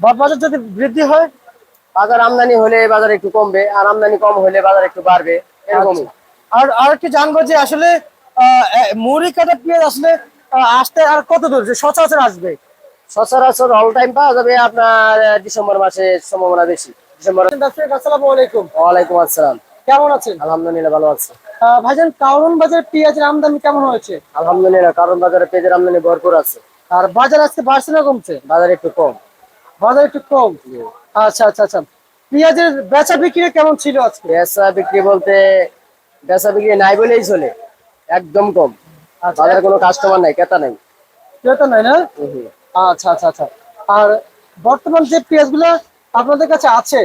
বাজার যদি বৃদ্ধি হয় বাজার আমদানি হলে বাজার একটু কমবে আর আমদানি কম হলে বাজার একটু বাড়বে এরকমই। আচ্ছা। আর আর কি জানব যে আসলে মুড়ি কাটা পেঁয়াজ আসলে আসতে আর কত দূর যে সচরাচর আসবে। সচরাচর অল টাইম পাওয়া যাবে আপনার ডিসেম্বর মাসে সম্ভাবনা বেশি। ডিসেম্বর আসসালামু আলাইকুম। ওয়ালাইকুম আসসালাম। কেমন আছেন? আলহামদুলিল্লাহ ভালো আছে। ভাইজান কারণ বাজার পেঁয়াজের আমদানি কেমন হয়েছে? আলহামদুলিল্লাহ কারণ বাজারে পেঁয়াজের আমদানি ভরপুর আছে। আর বাজার আজকে বাড়ছে না কমছে? বাজার একটু কম। বাজার একটু কম। আচ্ছা আচ্ছা আচ্ছা। পেঁয়াজের বেচা বিক্রি কেমন ছিল আজকে? বেচা বিক্রি বলতে বেচা বিক্রি নাই বলেই চলে। একদম কম। আচ্ছা। বাজারে কোনো কাস্টমার নাই ক্রেতা নাই। ক্রেতা নাই না? আচ্ছা আচ্ছা আচ্ছা। আর বর্তমান যে পেঁয়াজগুলো আপনাদের কাছে আছে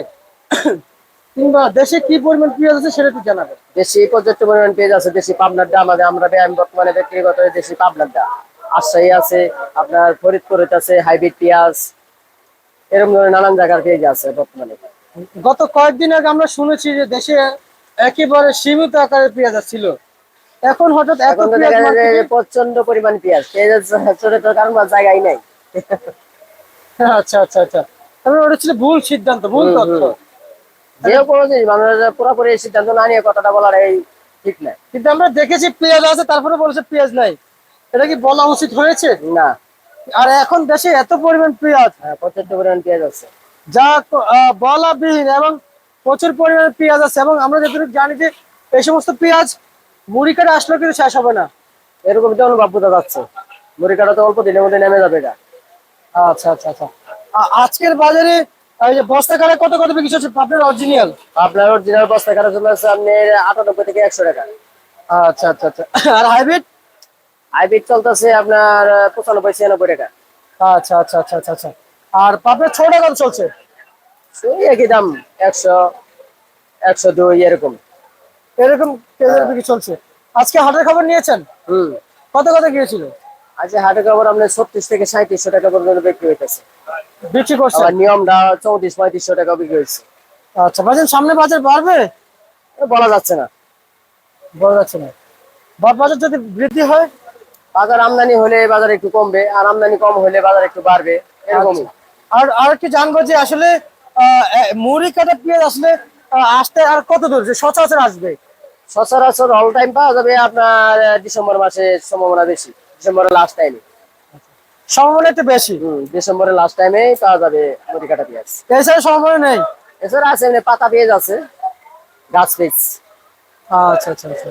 কিংবা দেশে কি পরিমাণ পেঁয়াজ আছে সেটা একটু জানাবেন। দেশি পর্যাপ্ত পরিমাণ পেঁয়াজ আছে দেশি পাবনার দাম আছে। আমরা আমি বর্তমানে বিক্রি করতে দেশি পাবনার দাম। আজশাহী আছে আপনার ফরিদপুর আছে হাইব্রিড পেঁয়াজ এরকম ধরনের নানান জায়গার পেঁয়াজ আছে বর্তমানে। গত কয়েকদিন আগে আমরা শুনেছি যে দেশে একেবারে সীমিত আকারের পেঁয়াজ ছিল। এখন হঠাৎ এখন প্রচণ্ড পরিমাণ পেঁয়াজ। পেঁয়াজ ছোট তো কারণ জায়গায় নাই। আচ্ছা আচ্ছা আচ্ছা। তারপরে ওটা ছিল ভুল সিদ্ধান্ত ভুল তথ্য। যে কোনো জিনিস মানুষ পুরোপুরি সিদ্ধান্ত না নিয়ে কথাটা বলার এই ঠিক নাই। কিন্তু আমরা দেখেছি পেঁয়াজ আছে তারপরে বলেছে পেঁয়াজ নাই। এটা কি বলা উচিত হয়েছে? না। আর এখন দেশে এত পরিমাণ পেঁয়াজ। হ্যাঁ, পরিমাণ পেঁয়াজ আছে। যা বলাবিহীন এবং প্রচুর পরিমাণে পেঁয়াজ আছে এবং আমরা যতটুকু জানি যে এই সমস্ত পেঁয়াজ মুড়ি কাটা আসলেও কিন্তু শেষ হবে না। এরকম তো অনুভব বোঝা যাচ্ছে। মুড়ি কাটা তো অল্প দিনের মধ্যে নেমে যাবে এটা। আচ্ছা আচ্ছা আচ্ছা। আজকের বাজারে এই যে বস্তা কাটা কত কত বিক্রি হচ্ছে আপনার অরিজিনাল আপনার অরিজিনাল বস্তা কাটা চলে আসছে আপনি আটানব্বই থেকে একশো টাকা। আচ্ছা আচ্ছা আচ্ছা। আর হাইব্রিড হাইব্রিড চলতেছে আপনার পঁচানব্বই ছিয়ানব্বই টাকা। আচ্ছা আচ্ছা আচ্ছা আচ্ছা আচ্ছা। আর পাপড়ের ছোট কত চলছে? ওই একই দাম একশো একশো দুই এরকম। এরকম কেজির বিক্রি চলছে। আজকে হাটের খবর নিয়েছেন? হুম। কত কত গিয়েছিল? আচ্ছা হাটে খবর আপনার ছত্রিশ থেকে সাঁত্রিশশো টাকা পর্যন্ত বিক্রি হইতেছে। বিক্রি আবার নিয়মটা চৌত্রিশ পঁয়ত্রিশশো টাকা বিক্রি হয়েছে আচ্ছা বাজার সামনে বাজার বাড়বে? বলা যাচ্ছে না। বলা যাচ্ছে না। বাজার যদি বৃদ্ধি হয়? বাজার আমদানি হলে বাজার একটু কমবে আর আমদানি কম হলে বাজার একটু বাড়বে এরকমই। আর আর কি জানব যে আসলে মুড়ি কাটা পেঁয়াজ আসলে আসতে আর কত দূর? যে সচরাচর আসবে। সচরাচর অল টাইম পাওয়া যাবে আপনার ডিসেম্বর মাসে সম্ভাবনা বেশি ডিসেম্বরের লাস্ট টাইমে সম্ভাবনা একটু বেশি? ডিসেম্বরের লাস্ট টাইমে পাওয়া যাবে মুড়ি কাটা পেঁয়াজ। এছাড়া সম্ভাবনা নেই? এছাড়া আছে এমনি পাতা পেঁয়াজ আছে গাছ পেঁয়াজ। আচ্ছা আচ্ছা আচ্ছা।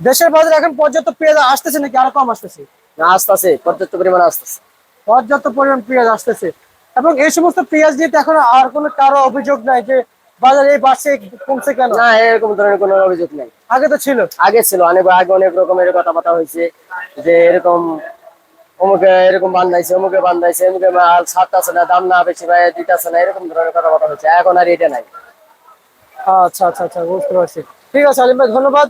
দেশের বাজারে এখন পর্যাপ্ত পেঁয়াজ আসতেছে নাকি? আরও কম আসতেছে। না আসতেছে পর্যাপ্ত পরিমাণে আসতেছে। পর্যাপ্ত পরিমাণ পেঁয়াজ আসতেছে। এবং এই সমস্ত পেঁয়াজ দিয়ে এখন আর কোনো কারও অভিযোগ নাই যে বাজারে এই বাড়ছে কমছে কেন? না এরকম ধরনের কোনো অভিযোগ নেই। আগে তো ছিল। আগে ছিল অনেক আগে অনেক রকমের কথাবার্তা হয়েছে যে এরকম অমুকে এরকম বান্ধাইছে অমুকে বান্ধাইছে অমুকে মাল ছাড়তেছে না দাম না বেশি ভাই দিতেছে না এরকম ধরনের কথাবার্তা হয়েছে। এখন আর এটা নাই। আচ্ছা আচ্ছা আচ্ছা বুঝতে পারছি। ঠিক আছে আলিম ভাই ধন্যবাদ।